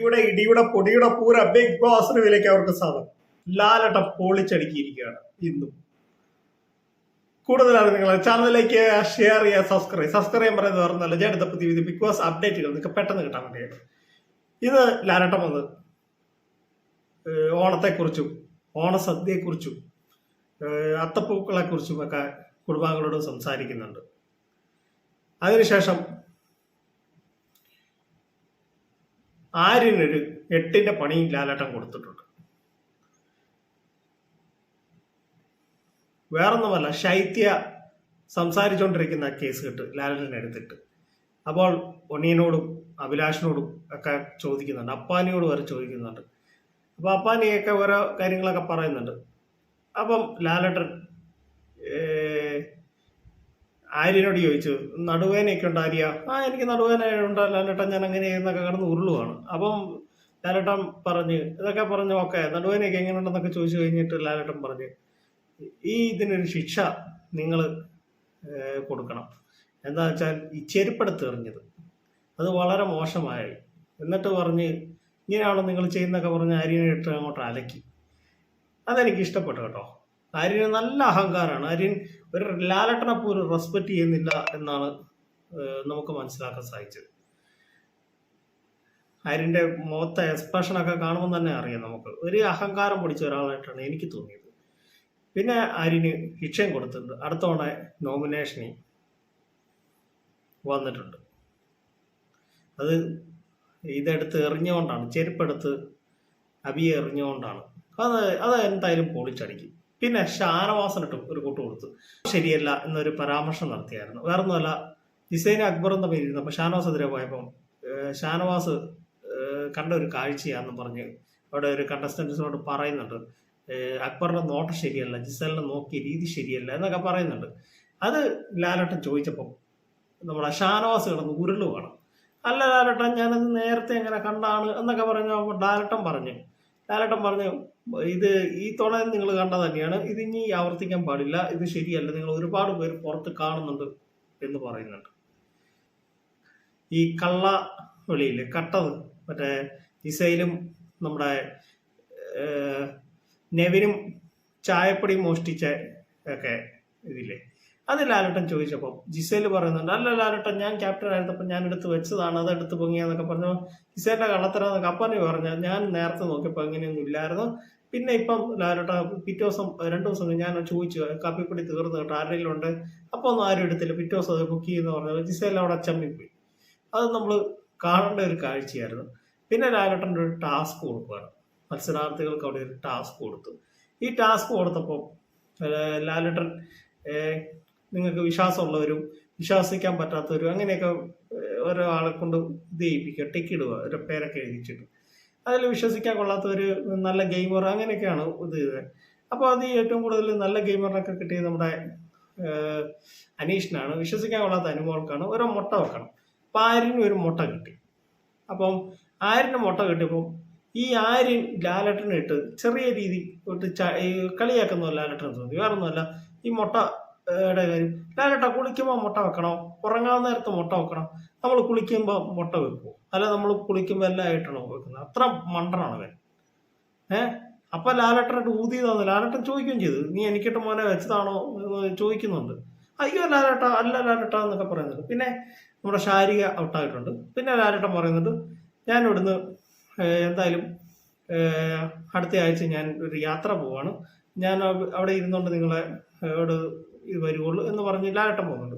ഇവിടെ ഇടിയുടെ പൊടിയുടെ പൂര ബിഗ് ബോസ് റിവിലേക്ക് അവർക്ക് സാധനം ലാലട്ട പൊളിച്ചടുക്കിയിരിക്കുകയാണ് ഇന്നും. കൂടുതലാണ് നിങ്ങൾ ചാനലിലേക്ക് ഷെയർ ചെയ്യുക സബ്സ്ക്രൈബ് സബ്സ്ക്രൈബ് ചെയ്യാൻ പറയുന്നത് പറഞ്ഞല്ല ഞാൻ എടുത്ത പുതിയ ബിഗ് ബോസ് അപ്ഡേറ്റുകൾ നിങ്ങൾക്ക് പെട്ടെന്ന് കിട്ടാൻ വേണ്ടിയാണ്. ഇത് ലാലട്ടം വന്ന് ഓണത്തെക്കുറിച്ചും ഓണസദ്യയെക്കുറിച്ചും അത്തപ്പൂക്കളെക്കുറിച്ചും ഒക്കെ കുടുംബാംഗങ്ങളോട് സംസാരിക്കുന്നുണ്ട്. അതിനുശേഷം ആര്യനൊരു എട്ടിന്റെ പണി ലാലേട്ടൻ കൊടുത്തിട്ടുണ്ട്. വേറൊന്നുമല്ല ശൈത്യ സംസാരിച്ചുകൊണ്ടിരിക്കുന്ന കേസ് കിട്ട് ലാലേട്ടൻ എടുത്തിട്ട്. അപ്പോൾ ഒണിയനോടും അഭിലാഷിനോടും ഒക്കെ ചോദിക്കുന്നുണ്ട് അപ്പാനിയോട് വരെ ചോദിക്കുന്നുണ്ട്. അപ്പോൾ അപ്പാനിയൊക്കെ ഓരോ കാര്യങ്ങളൊക്കെ പറയുന്നുണ്ട്. അപ്പം ലാലേട്ടൻ ആര്യനോട് ചോദിച്ചു നടുവേനയൊക്കെ ഉണ്ട് ആര്യ ആ എനിക്ക് നടുവേന ഉണ്ട് ലാലേട്ടൻ ഞാൻ അങ്ങനെ എന്നൊക്കെ കിടന്ന് ഉരുളുവാണ്. അപ്പം ലാലേട്ടൻ പറഞ്ഞ് ഇതൊക്കെ പറഞ്ഞു ഓക്കെ നടുവേനയൊക്കെ എങ്ങനെയുണ്ടെന്നൊക്കെ ചോദിച്ചു കഴിഞ്ഞിട്ട് ലാലേട്ടൻ പറഞ്ഞ് ഈ ഇതിനൊരു ശിക്ഷ നിങ്ങൾ കൊടുക്കണം. എന്താ വെച്ചാൽ ഈ ചെരുപ്പെടുത്ത് എറിഞ്ഞത്. അത് വളരെ മോശമായി. എന്നിട്ട് പറഞ്ഞ് ഇങ്ങനെയാണോ നിങ്ങൾ ചെയ്യുന്നൊക്കെ പറഞ്ഞ് ആര്യനെ ഇട്ട് അങ്ങോട്ട് അലക്കി. അതെനിക്ക് ഇഷ്ടപ്പെട്ടു കേട്ടോ. ആര്യന് നല്ല അഹങ്കാരമാണ് ആര്യൻ ഒരു ലാലട്ടനെ പോലും റെസ്പെക്ട് ചെയ്യുന്നില്ല എന്നാണ് നമുക്ക് മനസ്സിലാക്കാൻ സാധിച്ചത്. ആര്യന്റെ മുഖത്തെ എക്സ്പ്രഷനൊക്കെ കാണുമ്പോൾ തന്നെ അറിയാം നമുക്ക്. ഒരു അഹങ്കാരം പിടിച്ച ഒരാളായിട്ടാണ് എനിക്ക് തോന്നിയത്. പിന്നെ ആര്യന് ശിക്ഷയും കൊടുത്തിട്ടുണ്ട്. അടുത്തവണ തവണ നോമിനേഷനിൽ വന്നിട്ടുണ്ട്. അത് ഇതെടുത്ത് എറിഞ്ഞുകൊണ്ടാണ് ചെരുപ്പെടുത്ത് അബിയെ എറിഞ്ഞുകൊണ്ടാണ്. അത് അത് എന്തായാലും പൊളിച്ചടിക്കും. പിന്നെ ഷാനവാസനിട്ടും ഒരു കൂട്ട് കൊടുത്തു. ശരിയല്ല എന്നൊരു പരാമർശം നടത്തിയായിരുന്നു. വേറെ ഒന്നുമല്ല അക്ബർ അക്ബറും ഇരുന്നപ്പോൾ ഷാനവാസ് എതിരെ പോയപ്പം ഷാനവാസ് കണ്ട ഒരു കാഴ്ചയാണെന്ന് പറഞ്ഞ് അവിടെ ഒരു കണ്ടസ്റ്റൻസിനോട് പറയുന്നുണ്ട്. അക്ബറിന്റെ നോട്ടം ശരിയല്ല ജിസലിനെ നോക്കിയ രീതി ശരിയല്ല എന്നൊക്കെ പറയുന്നുണ്ട്. അത് ലാലട്ടൻ ചോദിച്ചപ്പോൾ നമ്മളെ ഷാനവാസ് കിടന്ന് ഉരുളുവാണ്. അല്ല ലാലട്ടൻ ഞാനത് നേരത്തെ എങ്ങനെ കണ്ടാണ് എന്നൊക്കെ പറഞ്ഞു ലാലട്ടൻ പറഞ്ഞു. ലാലട്ടൻ പറഞ്ഞു ഇത് ഈ തുണ നിങ്ങൾ കണ്ടത് തന്നെയാണ്. ഇത് ഇനി ആവർത്തിക്കാൻ പാടില്ല. ഇത് ശരിയല്ല. നിങ്ങൾ ഒരുപാട് പേര് പുറത്ത് കാണുന്നുണ്ട് എന്ന് പറയുന്നുണ്ട്. ഈ കള്ള വെളിയില്ലേ? കട്ടത്. മറ്റേ ഇസയിലും നമ്മുടെ നെവിനും ചായപ്പൊടി മോഷ്ടിച്ച ഒക്കെ ഇതില്ലേ? അത് ലാലട്ടൻ ചോദിച്ചപ്പോൾ ജിസേൽ പറയുന്നുണ്ട് അല്ല ലാലട്ടൻ ഞാൻ ക്യാപ്റ്റൻ ആയിരുന്നപ്പോൾ ഞാൻ എടുത്ത് വെച്ചതാണ്. അത് എടുത്ത് പൊങ്ങിയെന്നൊക്കെ പറഞ്ഞു ജിസേലിന്റെ കള്ളത്തരം എന്നൊക്കെ അപ്പനെ പറഞ്ഞു ഞാൻ നേരത്തെ നോക്കിയപ്പോൾ അങ്ങനെയൊന്നും ഇല്ലായിരുന്നു. പിന്നെ ഇപ്പം ലാലോട്ടാ പിറ്റേ ദിവസം രണ്ടു ദിവസം ഞാൻ ചോദിച്ചു കാപ്പിപ്പൊടി തീർന്നു കേട്ടോ ആരെങ്കിലും ഉണ്ട് അപ്പോൾ ഒന്നും ആരും എടുത്തില്ല. പിറ്റേ ദിവസം അത് ബുക്ക് ചെയ്യുന്ന പറഞ്ഞത് ജിസേല അവിടെ ചമ്മിപ്പോയി. അത് നമ്മൾ കാണേണ്ട ഒരു കാഴ്ചയായിരുന്നു. പിന്നെ ലാലോട്ടന്റെ ഒരു ടാസ്ക് കൊടുക്കുകയാണ് മത്സരാർത്ഥികൾക്ക് അവിടെ ഒരു ടാസ്ക് കൊടുത്തു. ഈ ടാസ്ക് കൊടുത്തപ്പോൾ ലാലേട്ടൻ നിങ്ങൾക്ക് വിശ്വാസമുള്ളവരും വിശ്വസിക്കാൻ പറ്റാത്തവരും അങ്ങനെയൊക്കെ ഒരാളെ കൊണ്ട് ഇത് ചെയ്യിപ്പിക്കുക ടിക്കിടുക ഒരു പേരൊക്കെ എഴുതിച്ചിട്ട്. അതിൽ വിശ്വസിക്കാൻ ഒരു നല്ല ഗെയിമർ അങ്ങനെയൊക്കെയാണ് ഇത് ചെയ്തത്. അപ്പോൾ അത് ഏറ്റവും കൂടുതൽ നല്ല ഗെയിമറിനൊക്കെ കിട്ടിയത് നമ്മുടെ അനീഷിനാണ്. വിശ്വസിക്കാൻ കൊള്ളാത്ത അനുമോൾക്കാണ്. ഓരോ മുട്ട വെക്കണം. അപ്പം ആര്യനും ഒരു മുട്ട കിട്ടി. അപ്പം ആര്യന് മുട്ട കിട്ടിയപ്പം ഈ ആര്യൻ ലാലട്ടനെ ഇട്ട് ചെറിയ രീതി കളിയാക്കുന്ന ലാലട്ടൻ തോന്നി വേറൊന്നുമല്ല. ഈ മുട്ടയുടെ കാര്യം. ലാലട്ട കുളിക്കുമ്പോൾ മുട്ട വെക്കണം? ഉറങ്ങാൻ നേരത്ത് മുട്ട വെക്കണം? നമ്മൾ കുളിക്കുമ്പോൾ മുട്ട വെക്കും അല്ല നമ്മൾ കുളിക്കുമ്പോൾ എല്ലാം ആയിട്ടാണ് വെക്കുന്നത്? അത്ര മണ്ടനാണ് അവൻ. ഏ? അപ്പം ലാലട്ടനായിട്ട് ഊതി തന്നു. ലാലട്ടൻ ചോദിക്കുകയും ചെയ്തു. നീ എനിക്കിട്ട് മോനെ വെച്ചതാണോ? എന്ന് ചോദിക്കുന്നുണ്ട്. അയ്യോ ലാലട്ട അല്ല ലാലട്ട എന്നൊക്കെ പറയുന്നുണ്ട്. പിന്നെ നമ്മുടെ ശാരിക ഔട്ടായിട്ടുണ്ട് പിന്നെ ലാലേട്ടൻ പറയുന്നുണ്ട് ഞാൻ ഇവിടുന്ന് എന്തായാലും അടുത്ത ആഴ്ച ഞാൻ ഒരു യാത്ര പോവാണ്. ഞാൻ അവിടെ ഇരുന്നുകൊണ്ട് നിങ്ങളെ ഇത് വരുവുള്ളൂ എന്ന് പറഞ്ഞ് ലാലട്ടൻ പോകുന്നുണ്ട്.